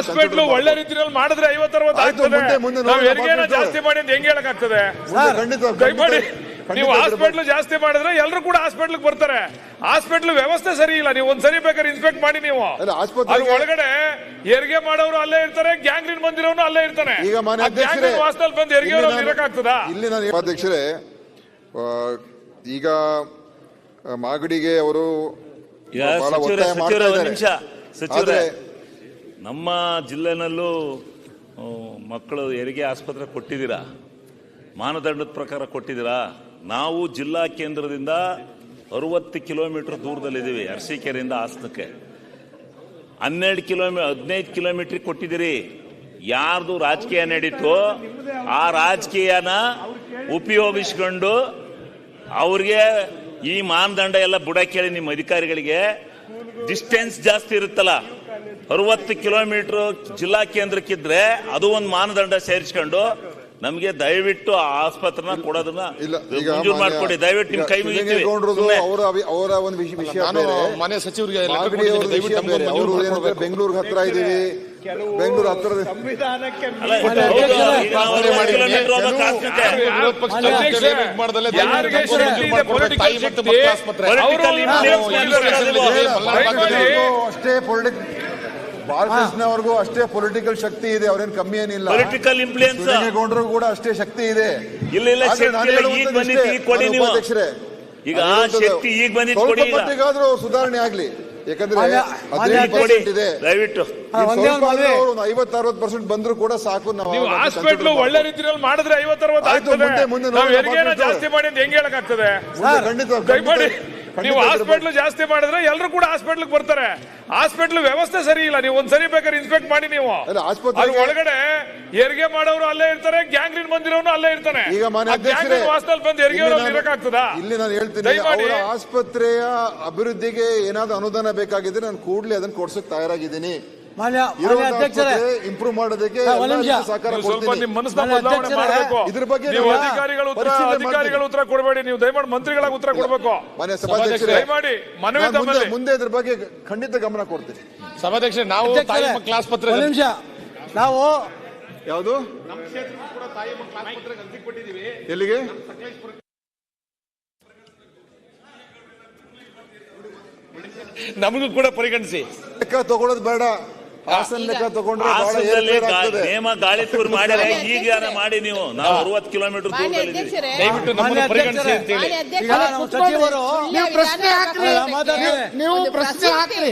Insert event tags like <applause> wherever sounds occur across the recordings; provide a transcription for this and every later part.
Hospital ಒಳ್ಳೆ ರೀತಿಯಲ್ಲಿ ಮಾಡಿದ್ರೆ ಆಗ್ತದೆ. ಮುಂದೆ- ಮುಂದೆ ನಾವು ಹೆರಿಗೆನ ಜಾಸ್ತಿ ಮಾಡಿ ಅಂತ ಹೆಂಗ್ ಹೇಳಕ್ ಆಗ್ತದೆ ಮುಂದೆ ಖಂಡಿತ ದಯಮಾಡಿ ನೀವು ಹಾಸ್ಪಿಟಲ್ ಜಾಸ್ತಿ ಮಾಡಿದ್ರೆ ಎಲ್ಲರೂ ಕೂಡ ಹಾಸ್ಪಿಟ್ಲ್ ಬರ್ತಾರೆ. ಹಾಸ್ಪಿಟ್ಲ್ ವ್ಯವಸ್ಥೆ ಸರಿ ಇಲ್ಲ ನೀವು ಒಂದ್ಸರಿ ಬೇಕಾದ್ರೆ ಇನ್ಸ್ಪೆಕ್ಟ್ ಮಾಡಿ ನೀವು. ಆಸ್ಪತ್ರೆ ಅದ್ರ ಒಳಗಡೆ ಹೆರಿಗೆ ಮಾಡೋರು ಅಲ್ಲೇ ಇರ್ತಾರೆ ಗ್ಯಾಂಗ್ರೀನ್ ಬಂದಿರೋನು ಅಲ್ಲೇ ಇರ್ತಾನೆ. ಈಗ ಮಾನ್ಯ ಅಧ್ಯಕ್ಷರೇ ಗ್ಯಾಂಗ್ರೀನ್ ವಾಸದಲ್ಲಿ ಬಂದು ಹೆರಿಗೆ ಇರಕ್ಕಾಗ್ತದಾ? ಇಲ್ಲಿ ನಾನು ಅಧ್ಯಕ್ಷರೇ ಆ, ಈಗ ಮಾಗಡಿಗೆ ಅವರು ಬಹಳ ಒತ್ತಾಯ ಮಾಡ್ತಾ ಸಚಿವರೇ ಇದ್ದಾರೆ. ನಮ್ಮ ಜಿಲ್ಲೆನಲ್ಲೂ ಮಕ್ಕಳು ಹೆರಿಗೆ ಆಸ್ಪತ್ರೆ ಕೊಟ್ಟಿದ್ದೀರಾ? ಮಾನದಂಡದ ಪ್ರಕಾರ ಕೊಟ್ಟಿದ್ದೀರಾ? ನಾವು ಜಿಲ್ಲಾ ಕೇಂದ್ರದಿಂದ ಅರವತ್ತು ಕಿಲೋಮೀಟರ್ ದೂರದಲ್ಲಿದ್ದೀವಿ, ಅರಸೀಕೆರೆಯಿಂದ ಹಾಸನಕ್ಕೆ. ಹನ್ನೆರಡು ಕಿಲೋಮೀ, ಹದಿನೈದು ಕಿಲೋಮೀಟರ್ ಕೊಟ್ಟಿದ್ದೀರಿ. ಯಾರ್ದು ರಾಜಕೀಯ ನಡೀತು, ಆ ರಾಜಕೀಯನ ಉಪಯೋಗಿಸ್ಕೊಂಡು ಅವ್ರಿಗೆ ಈ ಮಾನದಂಡ ಎಲ್ಲ ಬುಡಕೇಳಿ ನಿಮ್ಮ ಅಧಿಕಾರಿಗಳಿಗೆ. ಡಿಸ್ಟೆನ್ಸ್ ಜಾಸ್ತಿ ಇರುತ್ತಲ್ಲ ಅರವತ್ತು ಕಿಲೋಮೀಟರ್ ಜಿಲ್ಲಾ ಕೇಂದ್ರಕ್ಕಿದ್ರೆ ಅದು ಒಂದು ಮಾನದಂಡ ಸೇರಿಸ್ಕೊಂಡು ನಮಗೆ ದಯವಿಟ್ಟು ಆ ಆಸ್ಪತ್ರೆನ ಕೊಡೋದನ್ನ ಇಲ್ಲ ಈಗ ಮಂಜೂರು ಮಾಡ್ಕೊಡಿ ದಯವಿಟ್ಟು ನಿಮ್ ಕೈ. ಅವರ ಅವರ ಒಂದು ವಿಷಯ ಬೇರೆ ಸಚಿವರಿಗೆ ಲೆಕ್ಕ ಮಾಗಡಿ ದಯವಿಟ್ಟು ವಿಷಯ ನಮ್ಗೊಂದು ಬೇರೆ ಅವರು ಏನಂದ್ರೆ ಮಾಡ್ಕೊಡ್ಬೇಕು. ಬೆಂಗಳೂರು ಹತ್ರ ಇದೀವಿ ಬೆಂಗಳೂರು ಹತ್ರ ಅಷ್ಟೇ ಬಾಲಕೃಷ್ಣ ಅವ್ರಿಗೂ ಅಷ್ಟೇ ಪೊಲಿಟಿಕಲ್ ಶಕ್ತಿ ಇದೆ ಅವ್ರೇನ್ ಕಮ್ಮಿ ಏನಿಲ್ಲ. ಪೊಲಿಟಿಕಲ್ ಇನ್ಫ್ಲೂಯೆನ್ಸ್ ಕೂಡ ಅಷ್ಟೇ ಶಕ್ತಿ ಇದೆ. ಇಲ್ಲ ಇಲ್ಲ ಈಗ ಬಂದಿತ್ತು, ಇಷ್ಟೇ, ಈಗ ಕೊಡಿ ನೀವು. ಈಗ ಆ ಶಕ್ತಿ ಈಗ ಬಂದಿದ್ದು ಕೊಡಿ. ಮಟ್ಟಿಗಾದ್ರೂ ಸುಧಾರಣೆ ಆಗ್ಲಿ. ಯಾಕಂದ್ರೆ ಹದಿನೈದು ಪರ್ಸೆಂಟ್ ಇದೆ. ದಯವಿಟ್ಟು. ಬಂದ್ರು ಕೂಡ ಸಾಕು ನಾವು ಹಾಸ್ಪಿಟ್ಲ್ ಒಳ್ಳೆ ರೀತಿಯಲ್ಲಿ ಮಾಡಿದ್ರೆ ಆಗ್ತದೆ. ಮುಂದೆ- ಜಾಸ್ತಿ ಮಾಡಿ ಅಂತ ಹೆಂಗ್ ಹೇಳಕ್ ಆಗ್ತದೆ ಮುಂದೆ ಖಂಡಿತ ದಯಮಾಡಿ ಖಂಡಿತ ನೀವು ಹಾಸ್ಪಿಟ್ಲ್ ಜಾಸ್ತಿ ಮಾಡಿದ್ರೆ ಎಲ್ಲರೂ ಕೂಡ ಹಾಸ್ಪಿಟ್ಲ್ ಬರ್ತಾರೆ. ಹಾಸ್ಪಿಟ್ಲ್ ವ್ಯವಸ್ಥೆ ಸರಿ ಇಲ್ಲ. ನೀವು ಒಂದ್ಸರಿ ಬೇಕಾದ್ರೆ ಇನ್ಸ್ಪೆಕ್ಟ್ ಮಾಡಿ ನೀವು. ಅದ್ರ ಒಳಗಡೆ ಹೆರಿಗೆ ಮಾಡೋರು ಅಲ್ಲೇ ಇರ್ತಾರೆ ಗ್ಯಾಂಗ್ರೀನ್ ಬಂದಿರೋನು ಅಲ್ಲೇ ಇರ್ತಾನೆ. ಈಗ ಮಾನ್ಯ ಅಧ್ಯಕ್ಷರೇ ಗ್ಯಾಂಗ್ರೀನ್ ವಾಸದಲ್ಲಿ ಬಂದು ಹೆರಿಗೆ ಇಲ್ಲಿ ನಾನು- ಇರಕ್ಕಾಗ್ತದಾ? ಇಲ್ಲಿ ನಾನು ಹೇಳ್ತೀನಿ ದಯಮಾಡಿ ಅವರ ಆಸ್ಪತ್ರೆಯ ಅಭಿವೃದ್ಧಿಗೆ ಏನಾದ್ರು ಅನುದಾನ ಬೇಕಾಗಿದ್ರೆ ನಾನು ಕೂಡಲೇ ಅದನ್ನ ಕೊಡ್ಸಕ್ ತಯಾರಾಗಿದ್ದೀನಿ. ಮಾನ್ಯ ಮಾನ್ಯ ಅಧ್ಯಕ್ಷರೇ. ಇಂಪ್ರೂವ್ ಮಾಡೋದಕ್ಕೆ ಸ್ವಲ್ಪ ಕೊಡ್ತೀನಿ. ನಿಮ್ಮ ಮನಸ್ಸನ್ನ ಬದಲಾವಣೆ ಮಾಡಬೇಕು. ಇದ್ರ ಬಗ್ಗೆ ನೀವು ಅಧಿಕಾರಿಗಳು ಅಧಿಕಾರಿಗಳ ಉತ್ತರ ಅಧಿಕಾರಿಗಳ ಉತ್ತರ ಕೊಡಬೇಡಿ. ನೀವು ದಯಮಾಡಿ ಮಂತ್ರಿಗಳಾಗಿ ಉತ್ತರ ಕೊಡಬೇಕು. ಮಾನ್ಯ ಸಭಾಧ್ಯಕ್ಷರೇ ದಯಮಾಡಿ ಮನವಿ ಮುಂದೆ ತಮ್ಮಲ್ಲಿ. ಮುಂದೆ ಇದ್ರ ಬಗ್ಗೆ ಖಂಡಿತ ಗಮನ ಕೊಡ್ತೀನಿ. ಸಭಾಧ್ಯಕ್ಷರೇ ನಾವು ತಾಯಿ ಮಕ್ಕಳ ಆಸ್ಪತ್ರೆ ನಿಮಿಷ. ನಾವು ಯಾವುದು? ಎಲ್ಲಿಗೆ? ನಮಗೂ ಕೂಡ ಪರಿಗಣಿಸಿ. ಲೆಕ್ಕ ತಗೊಳ್ಳೋದು ಬೇಡ. ನೇಮ ಗಾಳಿ ತೂರು ಮಾಡಿದ್ರೆ <laughs> ಈಗ ಮಾಡಿ ನೀವು? ನಾವು ಅರವತ್ತು ಕಿಲೋಮೀಟರ್ ನೀವು ಪ್ರಶ್ನೆ ಹಾಕ್ರಿ.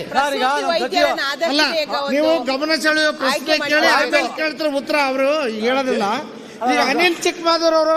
ನೀವು ಗಮನ ಸೆಳೆಯುವ ಪ್ರಶ್ನೆ. ಕೇಳಿ ಕೇಳ್ತಾರೆ ಉತ್ತರ ಅವರು. ಹೇಳೋದಿಲ್ಲ ಈಗ ಅನಿಲ್ ಚಿಕ್ಕಮಾದೂರ್ ಅವರು